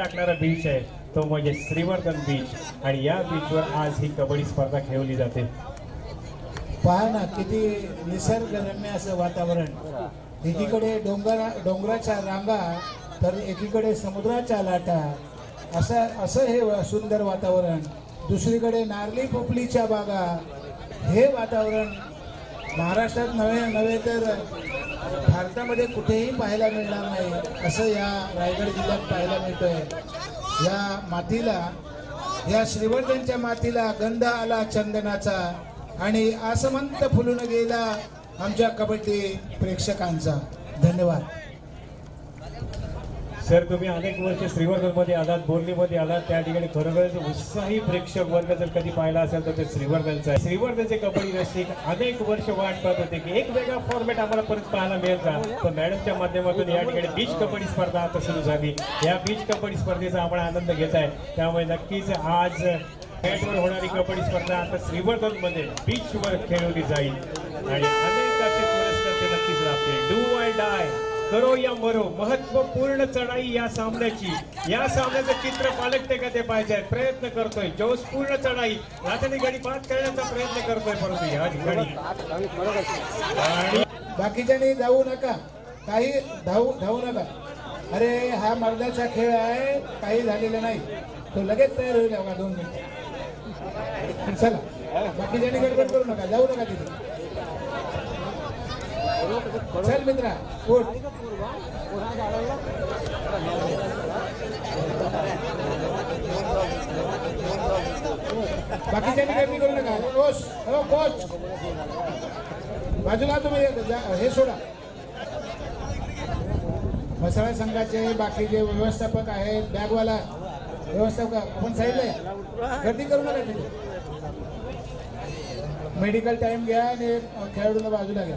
टाकणारा बीच आहे तो म्हणजे श्रीवर्धन बीच आणि या बीचवर आज ही कबड्डी स्पर्धा खेळवली जाते. पहा ना किती निसर्गरम्य असं वातावरण. एकीकडे डोंगर डोंगराच्या रांगा तर एकीकडे समुद्राच्या लाटा. असं असं हे सुंदर वातावरण. दुसरीकडे नारली पोपलीच्या बागा. हे वातावरण महाराष्ट्रात नव्हे नव्हे तर भारतामध्ये कुठेही पाहायला मिळणार नाही. असं या रायगड जिल्ह्यात पाहायला मिळतंय. या मातीला या श्रीवर्धनच्या मातीला गंध आला चंदनाचा आणि आसमंत फुलून गेला आमच्या कबड्डी प्रेक्षकांचा. धन्यवाद. सर तुम्ही अनेक वर्ष श्रीवर्धनमध्ये आलात बोर्लीमध्ये आलात. त्या ठिकाणी खरोखरच उत्साही प्रेक्षक वर्ग जर कधी पाहिला असेल तर ते श्रीवर्धनचा आहे. श्रीवर्धनचे कबड्डी रसिक अनेक वर्ष वाट पाहत होते की एक वेगळा फॉर्मॅट आम्हाला परत पाहायला मिळेल का तर मॅडमच्या माध्यमातून या ठिकाणी बीच कबड्डी स्पर्धा आता सुरू झाली. या बीच कबड्डी स्पर्धेचा आपण आनंद घेत आहे. त्यामुळे नक्कीच आज बॅटवर होणारी कबड्डी स्पर्धा आता श्रीवर्धनमध्ये बीचवर खेळवली जाईल. आणि अनेक असे पुरस्कार ते नक्कीच राहते डू आय डाय करो या मरो. महत्त्वपूर्ण चढाई या सामन्याची. या सामन्याचं चित्र पालटते का ते पाहिजे प्रयत्न करतोय. जोशपूर्ण चढाई. रात्री गाडी पास करण्याचा प्रयत्न करतोय परंतु या ठिकाणी. बाकीच्यानी जाऊ नका. काही धावू धावू नका. अरे हा मर्दाचा खेळ आहे. काही झालेला नाही. तो लगेच तयार होईल. दोन मिनिट. चला. बाकीच्यानी गडबड करू नका. जाऊ नका तिथे. चल मित्रा उठ. बाकीच्यांनी गर्दी करू नका. Coach hello coach. बाजूला तुम्ही हे सोडा. मसाळा संघाचे बाकीचे व्यवस्थापक आहेत बॅगवाला व्यवस्थापक आपण साईडला गर्दी करू नका तिथे मेडिकल टाइम घ्या आणि खेळाडूला बाजूला घ्या.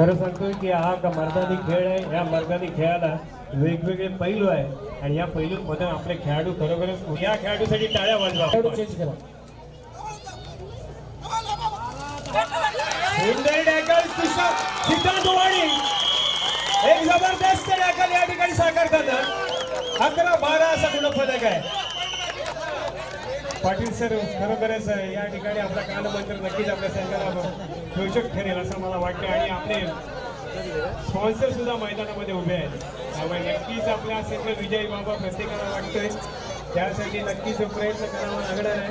खरं सांगतोय की हा का मर्दानी खेळ आहे. या मर्दानी खेळाला वेगवेगळे पैलू आहे. आणि या पैलूंमध्ये आपले खेळाडू खरोखरच या खेळाडूसाठी टाळ्या वाजवा. एक जबरदस्त टॅकल या ठिकाणी साकार करतात. अकरा बारा असा गुणफलक आहे. पाटील सर खरोखरच या ठिकाणी आपला कालमंत्र नक्कीच आपल्या संघाला पोषक ठरेल असं मला वाटतं आणि आपले स्पॉन्सर सुद्धा मैदानामध्ये उभे आहेत. त्यामुळे नक्कीच आपल्या संघ विजयी बाबा प्रत्येकाला वाटतंय. त्यासाठी नक्कीच प्रयत्न करावा लागणार आहे.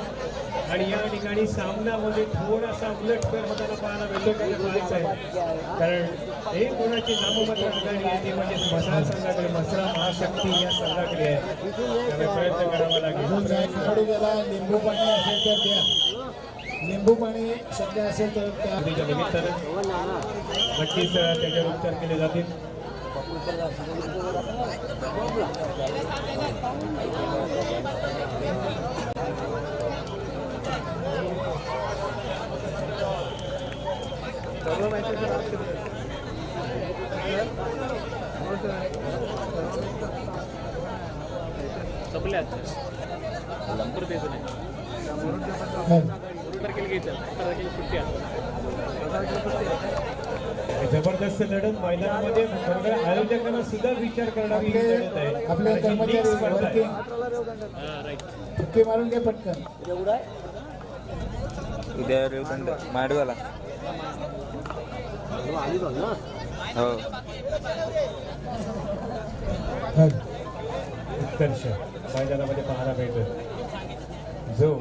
आणि या ठिकाणी सामन्यामध्ये थोडासा उलटफेर होताना पाहायला मिळतो त्याला पाहायचं आहे. कारण एक कोणाची नाममात्र आघाडी आहे ती म्हणजे मसरा संघाकडे मसरा महाशक्ती या संघाकडे आहे. त्यामुळे प्रयत्न करावा लागेल. खेळाडू लिंबू पाणी असेल तर द्या. लिंबू पाणी शक्य असेल तर त्या निमित्तानं नक्कीच त्याच्यावर उपचार केले जातील. संपल्या लंपर द्यायचं नाही जबरदस्त लढत मैदानामध्ये खरोखर आयोजकांना सुद्धा विचार करणारी ही आपले लढत आहे. आपले कर्मचारी स्पर्धा आहे. हा मारून घे पटकन. उद्या रेवदंड हो. उत्कर्ष मैदानामध्ये पाहायला मिळतो जो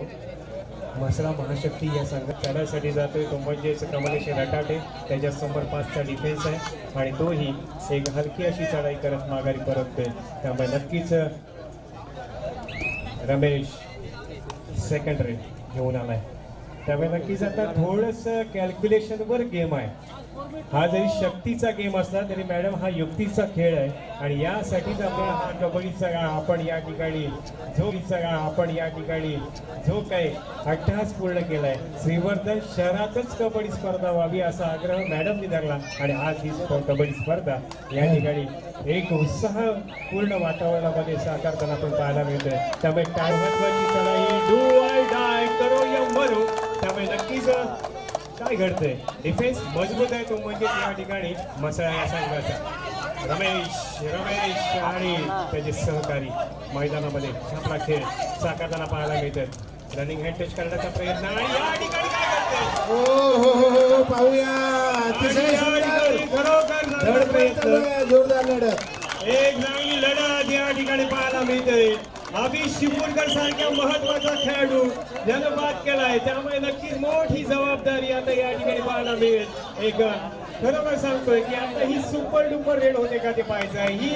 मसरा महाशक्ती या संघात खेळासाठी जातोय तो म्हणजेच कमलेश रटाटे. त्याच्यासमोर पाचचा डिफेन्स आहे. आणि तोही एक हलकी अशी चढाई करत माघारी परततोय. त्यामुळे नक्कीच रमेश सेकंड रेट घेऊन आलाय. त्यामुळे नक्कीच आता थोडस कॅल्क्युलेशन वर गेम आहे. हा जरी शक्तीचा गेम असला तरी मॅडम हा युक्तीचा खेळ आहे. आणि यासाठीच आपल्याला हा कबड्डीचा आपण या ठिकाणी जो आपण या ठिकाणी जो काही अट्टहास पूर्ण केलाय श्रीवर्धन शहरातच कबड्डी स्पर्धा व्हावी असा आग्रह मॅडमनी धरला आणि आज ही कबड्डी स्पर्धा या ठिकाणी एक उत्साह पूर्ण वातावरणामध्ये साकारताना आपण पाहायला मिळतोय. त्यामुळे काय महत्वाची चढाई डू आय डाय करो या मरो त्यामुळे नक्कीच काय घडतंय? डिफेन्स मजबूत आहे तो म्हणजे या ठिकाणी मसाला या संघाचा. रमेश रमेश आणि त्याचे सहकारी मैदानामध्ये आपला खेळ. साकारताना पाहायला मिळतात रनिंग हँड टच करण्याचा प्रयत्न आणि या ठिकाणी हो हो हो हो पाहूया. खरोखर प्रयत्न. जोरदार लढत. एक चांगली लढत या ठिकाणी पाहायला मिळते अभि शिपूरकर सारख्या महत्त्वाचा खेळाडू ज्यानं बाद केलाय. त्यामुळे नक्कीच मोठी जबाबदारी आता या ठिकाणी पाहायला मिळेल. एक खरोखर सांगतोय की आता ही सुपर डुपर रेड होते का ते पाहायचं आहे. ही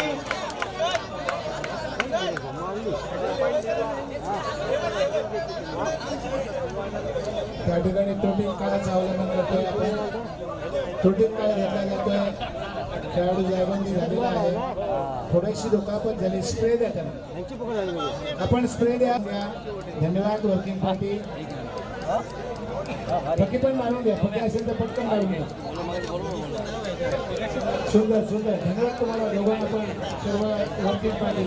त्या ठिकाणी तोटीत काळ चावल्यानंतर करतोय आपण तोटीत काळ घेतला जातोय. खेळाडू जायबंदी झालेला आहे. थोडीशी दुखापत झाली. स्प्रे द्या त्यांना आपण स्प्रे द्या द्या. धन्यवाद वर्किंग पार्टी फकी पण मारून घ्या. फकी असेल तर पटकन मारून घ्या. सुंदर सुंदर. धन्यवाद तुम्हाला. दोघांना पण. सर्व वर्किंग पार्टी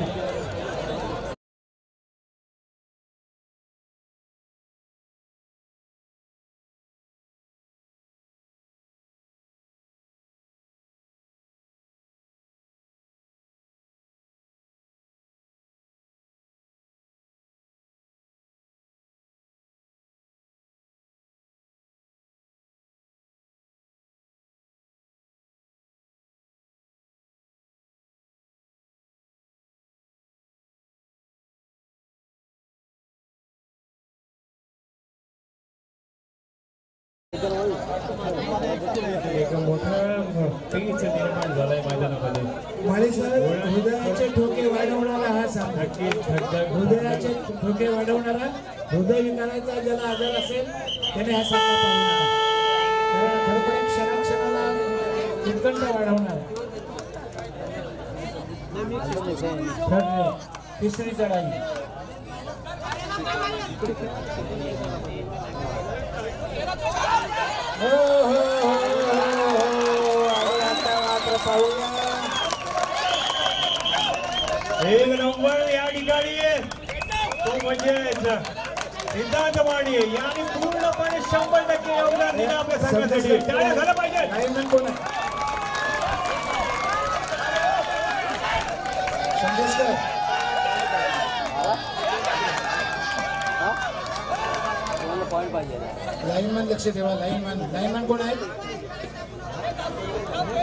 एक मोठं निर्माण मैदानामध्ये माळी सर हृदयाचे ठोके वाढवणारा हा सामना. हृदयाचे ठोके वाढवणारा हृदय विकाराचा ज्याला आजार असेल त्याने हा सामना खरोखर क्षणाक्षणाला उत्कंठ वाढवणार. तिसरी चढाई. हो हो हो हो हो आणि आता मात्र पाहूया. एक नंबर या ठिकाणी. तो म्हणजे सिद्धांत माने यांनी पूर्णपणे शंभर टक्के योगदान दिलं आपल्या संघासाठी झालं पाहिजे. लाईनमॅन कोण आहे संदेशकर लाईनमॅन लक्ष ठेवा लाईनमॅन. लाईनमॅन कोण आहेत?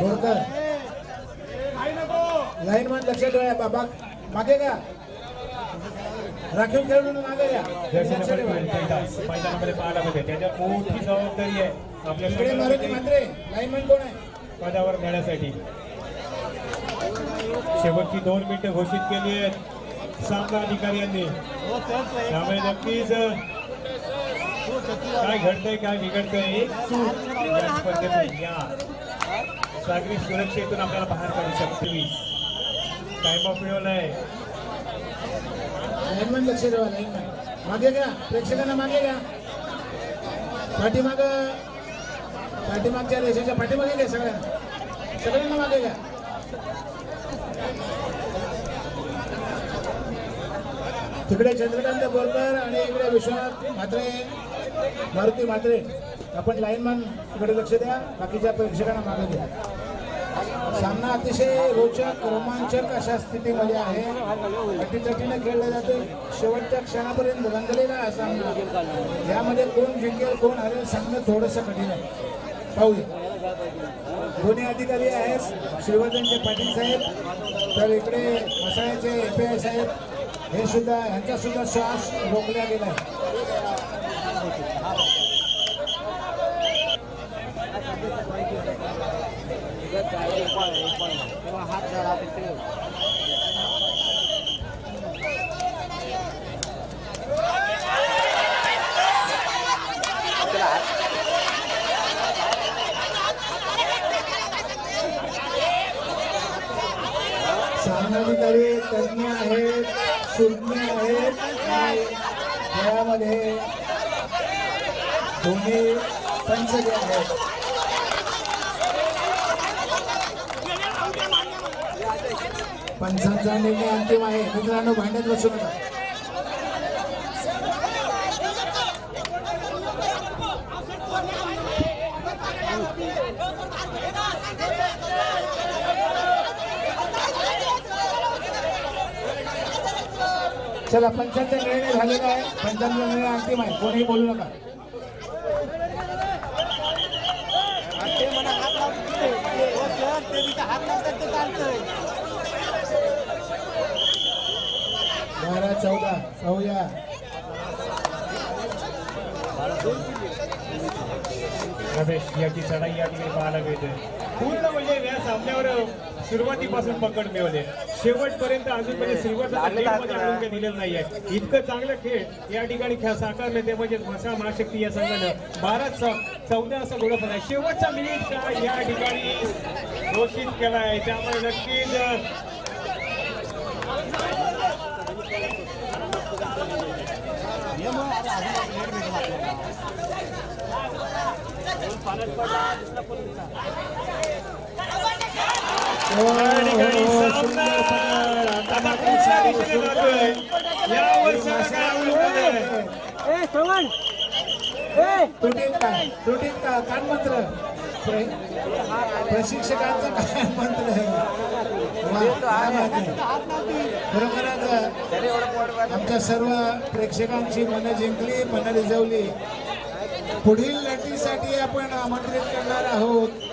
बोरकर. लाईनमॅन लक्ष ठेवा बाबा. मागे का राखीव खेळून मागे घ्या त्याच्यात मोठी जबाबदारी आहे. आपल्या इकडे मारुती मात्रे लाईनमॅन कोण आहे? पदावर नेण्यासाठी. शेवटची दोन मिनिटं घोषित केली आहेत. सामना अधिकाऱ्यांनी त्यामुळे नक्कीच काय घडतंय काय बिघडतंय एक चूक या स्पर्धेतून या सागरी सुरक्षेतून आपल्याला बाहेर काढू शकते टाइम ऑफ मिळवलाय लाईनमॅन लक्ष ठेवा लाईनमॅन मागे घ्या प्रेक्षकांना मागे घ्या. पाठीमाग पाठीमागच्या रेषेच्या पाठीमागे घ्या सगळ्यांना सगळ्यांना मागे घ्या. तिकडे चंद्रकांत बोरकर आणि इकडे विश्वनाथ म्हात्रे. मारुती म्हात्रे आपण लाईनमॅनकडे लक्ष द्या. बाकीच्या प्रेक्षकांना मागे द्या सामना अतिशय रोचक रोमांचक अशा स्थितीमध्ये आहे. अटीतटीनं खेळला जातो शेवटच्या क्षणापर्यंत रंगलेला हा सामना. यामध्ये कोण जिंकेल कोण हरेल सांगणं थोडंसं कठीण आहे. पाहूया. दोन्ही अधिकारी आहेत. श्रीवर्धनचे पाटील साहेब तर इकडे मसाळ्याचे एफ आय साहेब हे सुद्धा ह्यांचा सुद्धा श्वास रोखला गेला आहे. सामनाधिकारी तज्ञ आहेत सुज्ञ आहेत. खेळामध्ये दोन्ही पंच जे आहेत. पंचांचा निर्णय अंतिम आहे. मित्रांनो भांड्यात बसू नका. चला पंचांचा निर्णय झालेला आहे. पंचांचा निर्णय अंतिम आहे. कोणीही बोलू नका. बारा चौदा पाहूया रमेश याची चढाई या ठिकाणी पाहायला मिळते. पूर्ण म्हणजे या सामन्यावर सुरुवातीपासून पकड मिळवले. शेवटपर्यंत अजून म्हणजे श्रीवर्धन दिलेलं नाहीये. इतकं चांगलं खेळ या ठिकाणी खेळ साकारले ते म्हणजे भाषा महाशक्ती या संघानं. बारा च- चौदा असा गोळा आहे शेवटचा मिनिट या ठिकाणी घोषित केलाय. त्यामुळे नक्कीच हो, या ठिकाणी हो, काय काय खरोखरच आमच्या सर्व प्रेक्षकांची मनं जिंकली मन रिजवली पुढील लढतीसाठी आपण आमंत्रित करणार आहोत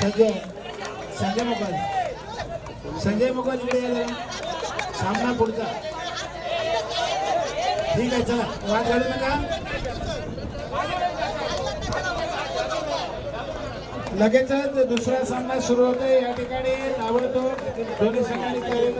संजय संजय मुकल संजय मुकल इकडे या सामना पुढचा. ठीक आहे चला. वाट घालू नका. लगेचच दुसरा सामना सुरू होतोय. या ठिकाणी ताबडतोब दोन्ही संघांनी तयारी